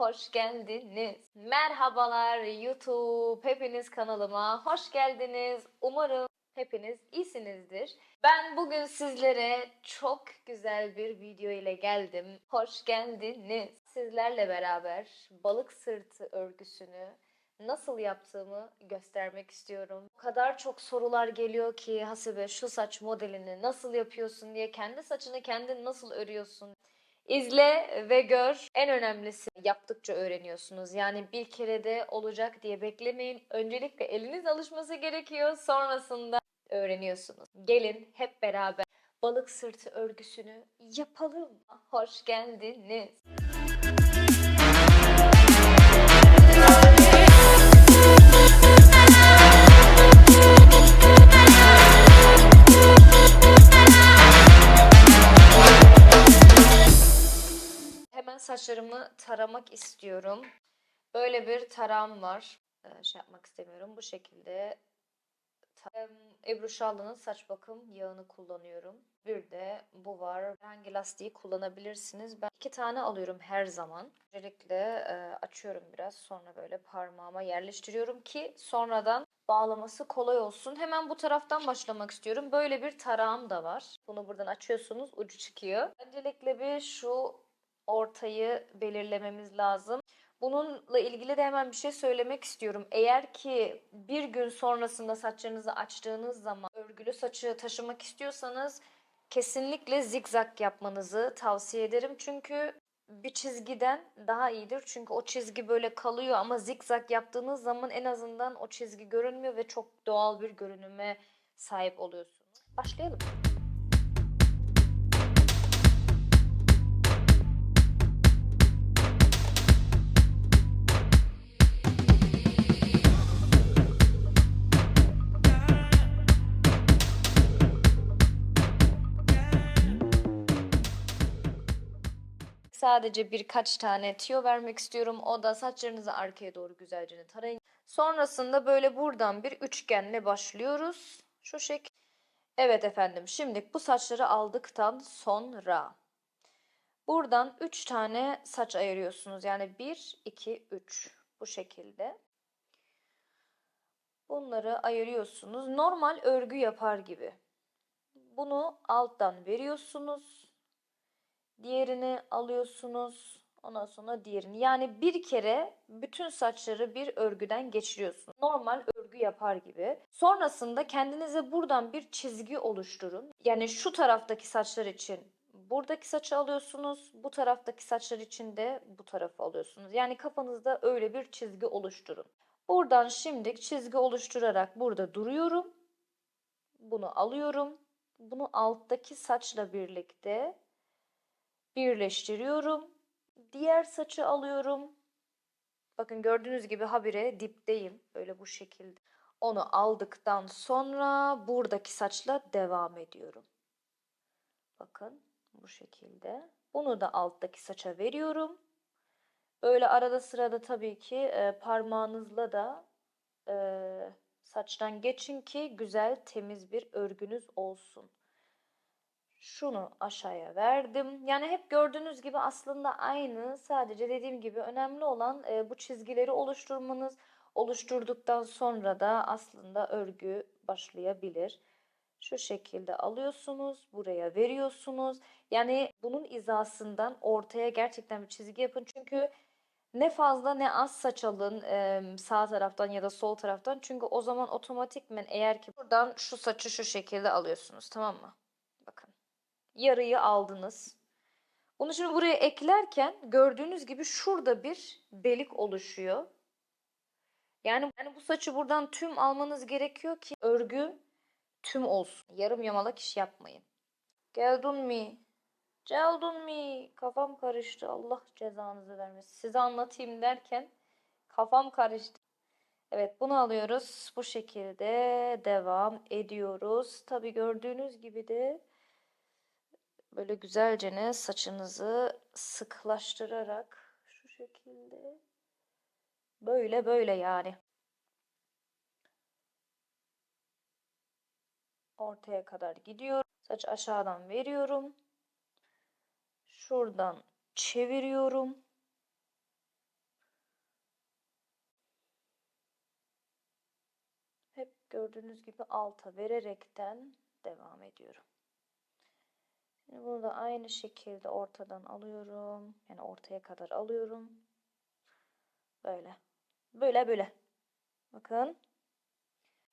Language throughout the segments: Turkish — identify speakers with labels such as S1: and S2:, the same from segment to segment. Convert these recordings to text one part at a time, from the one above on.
S1: hoş geldiniz. Merhabalar YouTube, hepiniz kanalıma hoş geldiniz. Umarım hepiniz iyisinizdir. Ben bugün sizlere çok güzel bir video ile geldim. Hoş geldiniz. Sizlerle beraber balık sırtı örgüsünü nasıl yaptığımı göstermek istiyorum. O kadar çok sorular geliyor ki Hasibe şu saç modelini nasıl yapıyorsun diye kendi saçını kendin nasıl örüyorsun? İzle ve gör. En önemlisi yaptıkça öğreniyorsunuz. Yani bir kerede olacak diye beklemeyin. Öncelikle eliniz alışması gerekiyor. Sonrasında öğreniyorsunuz. Gelin hep beraber balık sırtı örgüsünü yapalım. Hoş geldiniz. Hemen saçlarımı taramak istiyorum. Böyle bir taram var. Ee, şey yapmak istemiyorum. Bu şekilde Ebru Şallı'nın saç bakım yağını kullanıyorum. Bir de bu var. Hangi lastiği kullanabilirsiniz? Ben iki tane alıyorum her zaman. Öncelikle e, açıyorum biraz. Sonra böyle parmağıma yerleştiriyorum ki sonradan bağlaması kolay olsun. Hemen bu taraftan başlamak istiyorum. Böyle bir tarağım da var. Bunu buradan açıyorsunuz. Ucu çıkıyor. Öncelikle bir şu ortayı belirlememiz lazım. Bununla ilgili de hemen bir şey söylemek istiyorum. Eğer ki bir gün sonrasında saçlarınızı açtığınız zaman örgülü saçı taşımak istiyorsanız kesinlikle zigzag yapmanızı tavsiye ederim. Çünkü bir çizgiden daha iyidir. Çünkü o çizgi böyle kalıyor ama zigzag yaptığınız zaman en azından o çizgi görünmüyor ve çok doğal bir görünüme sahip oluyorsunuz. Başlayalım. Sadece birkaç tane tüyo vermek istiyorum. O da saçlarınızı arkaya doğru güzelce tarayın. Sonrasında böyle buradan bir üçgenle başlıyoruz. Şu şekil. Evet efendim. Şimdi bu saçları aldıktan sonra buradan 3 tane saç ayırıyorsunuz. Yani 1, 2, 3 bu şekilde. Bunları ayırıyorsunuz. Normal örgü yapar gibi. Bunu alttan veriyorsunuz. Diğerini alıyorsunuz. Ondan sonra diğerini. Yani bir kere bütün saçları bir örgüden geçiriyorsunuz. Normal örgü yapar gibi. Sonrasında kendinize buradan bir çizgi oluşturun. Yani şu taraftaki saçlar için buradaki saçı alıyorsunuz. Bu taraftaki saçlar için de bu tarafı alıyorsunuz. Yani kafanızda öyle bir çizgi oluşturun. Buradan şimdi çizgi oluşturarak burada duruyorum. Bunu alıyorum. Bunu alttaki saçla birlikte birleştiriyorum. Diğer saçı alıyorum. Bakın gördüğünüz gibi habire dipteyim. Böyle bu şekilde. Onu aldıktan sonra buradaki saçla devam ediyorum. Bakın bu şekilde. Bunu da alttaki saça veriyorum. Böyle arada sırada tabii ki e, parmağınızla da e, saçtan geçin ki güzel temiz bir örgünüz olsun. Şunu aşağıya verdim. Yani hep gördüğünüz gibi aslında aynı. Sadece dediğim gibi önemli olan e, bu çizgileri oluşturmanız. Oluşturduktan sonra da aslında örgü başlayabilir. Şu şekilde alıyorsunuz, buraya veriyorsunuz. Yani bunun izasından ortaya gerçekten bir çizgi yapın. Çünkü ne fazla ne az saç alın e, sağ taraftan ya da sol taraftan. Çünkü o zaman otomatikmen eğer ki buradan şu saçı şu şekilde alıyorsunuz tamam mı? Yarıyı aldınız. Bunu şimdi buraya eklerken gördüğünüz gibi şurada bir delik oluşuyor. Yani, yani bu saçı buradan tüm almanız gerekiyor ki örgü tüm olsun. Yarım yamalak iş yapmayın. Geldin mi? Geldin mi? Kafam karıştı. Allah cezanızı vermesin. Size anlatayım derken kafam karıştı. Evet bunu alıyoruz. Bu şekilde devam ediyoruz. Tabi gördüğünüz gibi de Böyle güzelce ne saçınızı sıklaştırarak şu şekilde böyle böyle yani. Ortaya kadar gidiyorum. Saç aşağıdan veriyorum. Şuradan çeviriyorum. Hep gördüğünüz gibi alta vererekten devam ediyorum. Şimdi bunu da aynı şekilde ortadan alıyorum. Yani ortaya kadar alıyorum. Böyle. Böyle böyle. Bakın.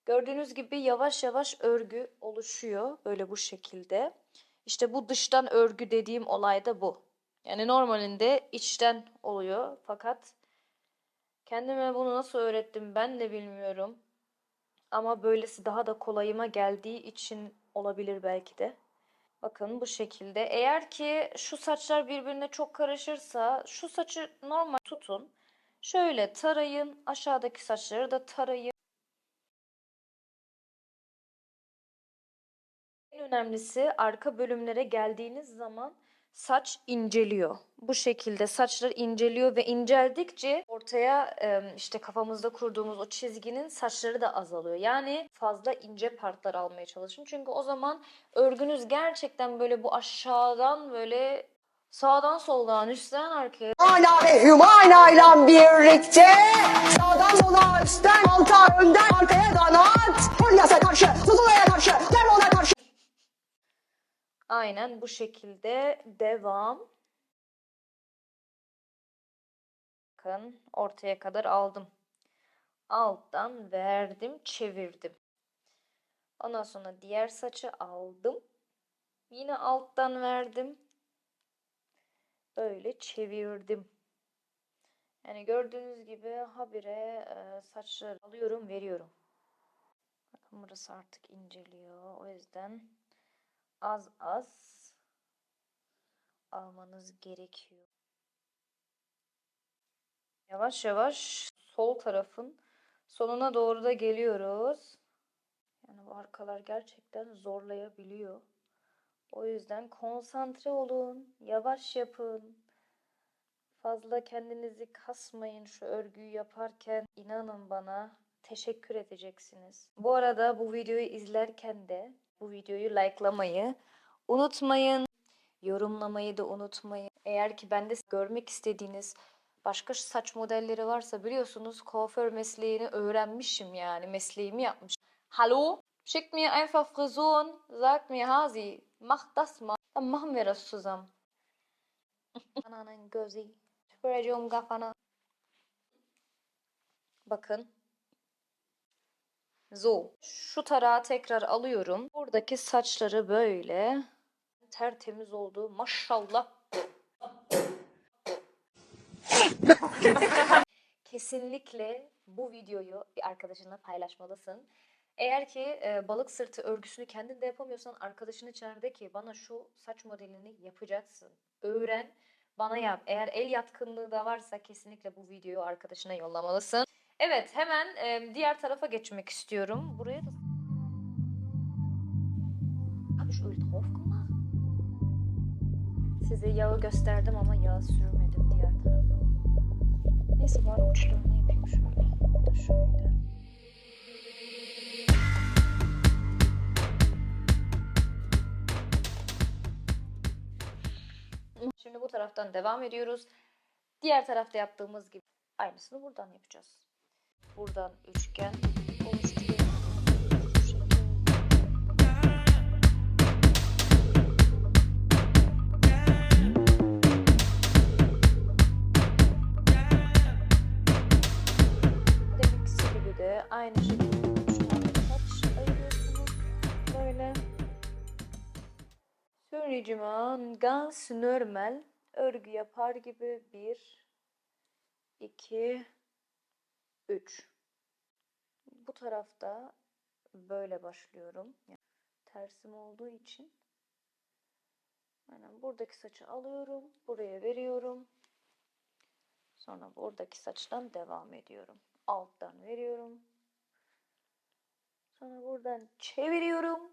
S1: Gördüğünüz gibi yavaş yavaş örgü oluşuyor. Böyle bu şekilde. İşte bu dıştan örgü dediğim olay da bu. Yani normalinde içten oluyor. Fakat kendime bunu nasıl öğrettim ben de bilmiyorum. Ama böylesi daha da kolayıma geldiği için olabilir belki de. Bakın bu şekilde. Eğer ki şu saçlar birbirine çok karışırsa şu saçı normal tutun. Şöyle tarayın. Aşağıdaki saçları da tarayın. En önemlisi arka bölümlere geldiğiniz zaman saç inceliyor. Bu şekilde saçlar inceliyor ve inceldikçe ortaya işte kafamızda kurduğumuz o çizginin saçları da azalıyor. Yani fazla ince partlar almaya çalışın. Çünkü o zaman örgünüz gerçekten böyle bu aşağıdan böyle sağdan soldan üstten arkaya
S2: Ana ve Hümana'yla birlikte sağdan sola üstten alta önden arkaya kanat Polyas'a karşı Zulula'ya karşı Demon'a karşı
S1: Aynen bu şekilde devam. Bakın ortaya kadar aldım. Alttan verdim, çevirdim. Ondan sonra diğer saçı aldım. Yine alttan verdim. Böyle çevirdim. Yani gördüğünüz gibi habire e, saçları alıyorum, veriyorum. Bakın burası artık inceliyor. O yüzden az az almanız gerekiyor. Yavaş yavaş sol tarafın sonuna doğru da geliyoruz. Yani bu arkalar gerçekten zorlayabiliyor. O yüzden konsantre olun, yavaş yapın. Fazla kendinizi kasmayın şu örgüyü yaparken. İnanın bana teşekkür edeceksiniz. Bu arada bu videoyu izlerken de bu videoyu likelamayı unutmayın. Yorumlamayı da unutmayın. Eğer ki bende görmek istediğiniz başka saç modelleri varsa biliyorsunuz kuaför mesleğini öğrenmişim yani mesleğimi yapmışım. Hallo, schickt mir einfach Frisuren, sagt mir Hasi, mach das mal. Dann machen wir das zusammen. Ananın gözü. Süpüreceğim kafana. Bakın. So. Şu tarağı tekrar alıyorum. Buradaki saçları böyle tertemiz oldu. Maşallah. Kesinlikle bu videoyu bir arkadaşınla paylaşmalısın. Eğer ki e, balık sırtı örgüsünü kendin de yapamıyorsan arkadaşını çağır de ki bana şu saç modelini yapacaksın. Öğren, bana yap. Eğer el yatkınlığı da varsa kesinlikle bu videoyu arkadaşına yollamalısın. Evet, hemen e, diğer tarafa geçmek istiyorum. Buraya da... Hab ich Öl drauf gemacht? Size yağı gösterdim ama yağı sürmedim diğer tarafa. Neyse bari uçlarını yapayım şöyle. Bu da şöyle. Şimdi bu taraftan devam ediyoruz. Diğer tarafta yaptığımız gibi aynısını buradan yapacağız. Buradan üçgen oluşturuyoruz. Aynı şekilde üç ayırıyorsunuz. Böyle. Sonracıma ganz normal örgü yapar gibi bir, iki, üç. Bu tarafta böyle başlıyorum. Yani tersim olduğu için. Aynen buradaki saçı alıyorum. Buraya veriyorum. Sonra buradaki saçtan devam ediyorum. Alttan veriyorum. Sonra buradan çeviriyorum.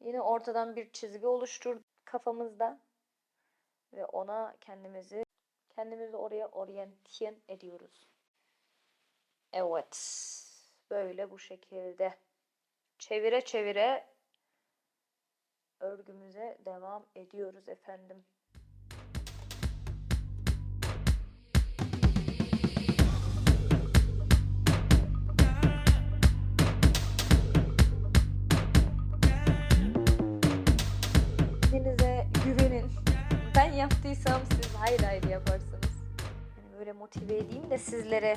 S1: Yine ortadan bir çizgi oluştur kafamızda. Ve ona kendimizi kendimizi oraya oryantiyen ediyoruz. Evet. Böyle bu şekilde. Çevire çevire örgümüze devam ediyoruz efendim. Kendinize güvenin. Ben yaptıysam siz hayır hayır yaparsınız. Yani böyle motive edeyim de sizlere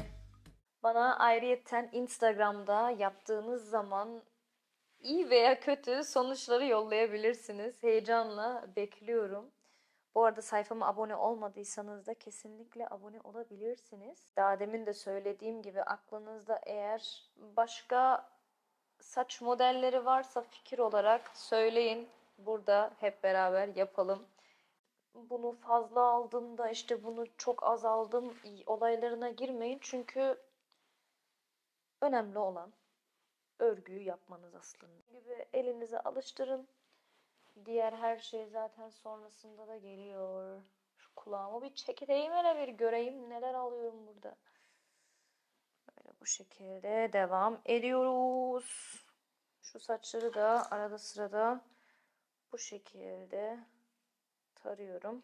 S1: bana ayrıyetten Instagram'da yaptığınız zaman iyi veya kötü sonuçları yollayabilirsiniz. Heyecanla bekliyorum. Bu arada sayfama abone olmadıysanız da kesinlikle abone olabilirsiniz. Daha demin de söylediğim gibi aklınızda eğer başka saç modelleri varsa fikir olarak söyleyin. Burada hep beraber yapalım. Bunu fazla aldım da işte bunu çok az aldım olaylarına girmeyin. Çünkü önemli olan örgüyü yapmanız aslında. Gibi elinize alıştırın. Diğer her şey zaten sonrasında da geliyor. Şu kulağımı bir çekeyim hele bir göreyim neler alıyorum burada. Böyle bu şekilde devam ediyoruz. Şu saçları da arada sırada bu şekilde tarıyorum.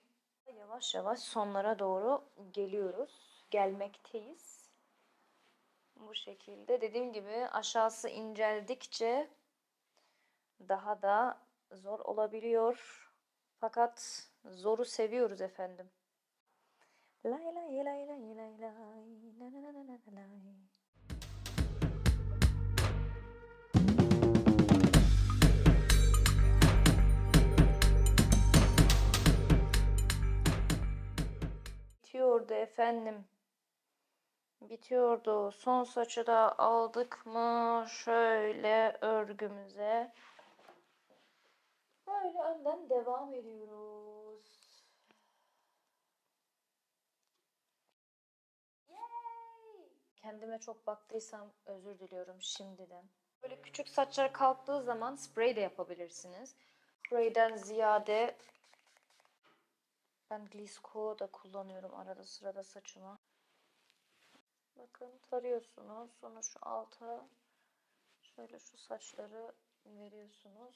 S1: Yavaş yavaş sonlara doğru geliyoruz. Gelmekteyiz. Bu şekilde dediğim gibi aşağısı inceldikçe daha da zor olabiliyor. Fakat zoru seviyoruz efendim. Lay lay lay lay lay lay na lay. Bitiyordu efendim. Bitiyordu. Son saçı da aldık mı şöyle örgümüze. Böyle önden devam ediyoruz. Kendime çok baktıysam özür diliyorum şimdiden. Böyle küçük saçlar kalktığı zaman sprey de yapabilirsiniz. Spreyden ziyade ben Glisco da kullanıyorum arada sırada saçıma. Bakın tarıyorsunuz. Sonra şu alta şöyle şu saçları veriyorsunuz.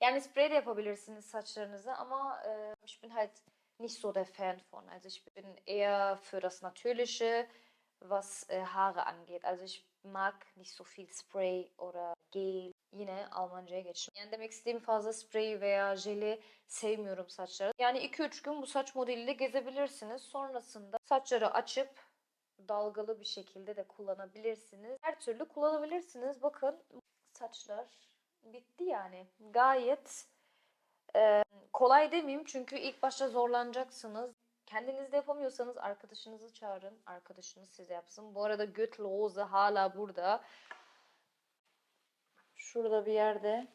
S1: Yani sprey de yapabilirsiniz saçlarınızı ama äh, ich bin halt nicht so der Fan von. Also ich bin eher für das Natürliche, was äh, Haare angeht. Also ich mag nicht so viel Spray oder Gel. Yine Almanca'ya geçtim. Yani demek istediğim fazla sprey veya jeli sevmiyorum saçlara. Yani 2-3 gün bu saç modeliyle gezebilirsiniz. Sonrasında saçları açıp dalgalı bir şekilde de kullanabilirsiniz. Her türlü kullanabilirsiniz. Bakın saçlar bitti yani. Gayet e, kolay demeyeyim çünkü ilk başta zorlanacaksınız. Kendiniz de yapamıyorsanız arkadaşınızı çağırın. Arkadaşınız size yapsın. Bu arada Götlose hala burada. Şurada bir yerde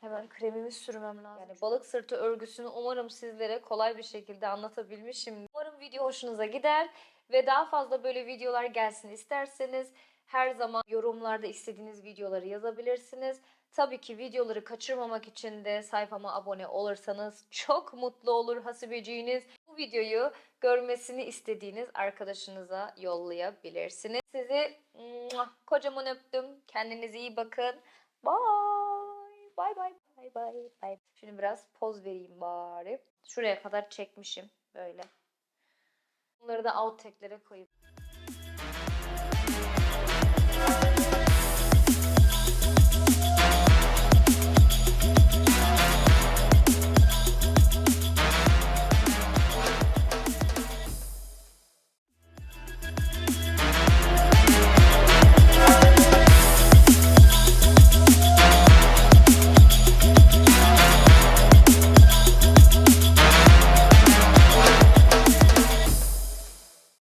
S1: hemen kremimi sürmem lazım. Yani balık sırtı örgüsünü umarım sizlere kolay bir şekilde anlatabilmişim. Umarım video hoşunuza gider ve daha fazla böyle videolar gelsin isterseniz her zaman yorumlarda istediğiniz videoları yazabilirsiniz. Tabii ki videoları kaçırmamak için de sayfama abone olursanız çok mutlu olur hasibeciğiniz. Bu videoyu görmesini istediğiniz arkadaşınıza yollayabilirsiniz. Sizi kocaman öptüm. Kendinize iyi bakın. Bye. Bye bye. Bye bye. Bye. Şimdi biraz poz vereyim bari. Şuraya kadar çekmişim böyle. Bunları da outtake'lere koyayım.